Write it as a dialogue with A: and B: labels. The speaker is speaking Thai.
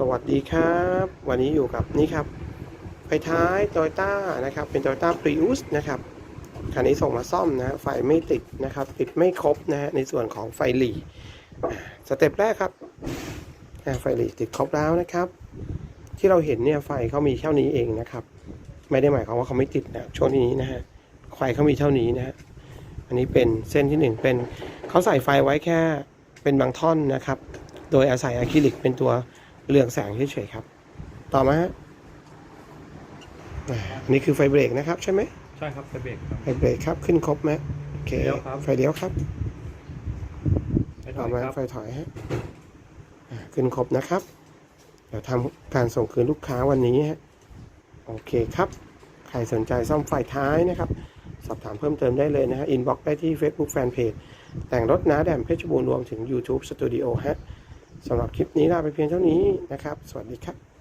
A: สวัสดีครับ วันนี้อยู่กับนี่ครับไฟท้าย t o y ต้านะครับ เป็น t o y ต้า Prius นะครับคันนี้ส่งมาซ่อมนะไฟไม่ติดนะครับ ติดไม่ครบนะฮะในส่วนของไฟหลีสเต็ปแรกครับไฟหลีติดครบแล้วนะครับ ที่เราเห็นเนี่ยไฟเขามีเท่านี้เองนะครับ ไม่ได้หมายความว่าเขาไม่ติดนะช่วงนี้นะฮะไฟเขามีเท่านี้นะฮะอันนี้เป็นเส้นที่หนึ่งเป็นเขาใส่ไฟไว้แค่เป็นบางท่อนนะครับ โดยอาศัยอะคริลิกเป็นตัว เรืองแสงเฉยๆครับ ต่อมาฮะอ่าอันนี้คือไฟเบรกนะครับใช่ไหม
B: ใช่ครับไฟเบรกครับ
A: ไฟเบรกครับขึ้นครบไหมโอเค
B: เลี้ยวครับ
A: ไฟเลี้ยวครับ
B: ไฟถ
A: ต่อ
B: อย
A: มา
B: ครับ
A: ไฟถอยฮะอ่าขึ้นครบนะครับ เดี๋ยวทำการส่งคืนลูกค้าวันนี้ฮะ โอเคครับ ใครสนใจซ่อมไฟท้ายนะครับ สอบถามเพิ่มเติมได้เลยนะฮะ อินบ็อกได้ที่ Facebook Fanpage แต่งรถน้าแดมเพชรบูรณ์รวมถึง YouTube Studio ฮะ สำหรับคลิปนี้ลาไปเพียงเท่านี้นะครับ สวัสดีครับ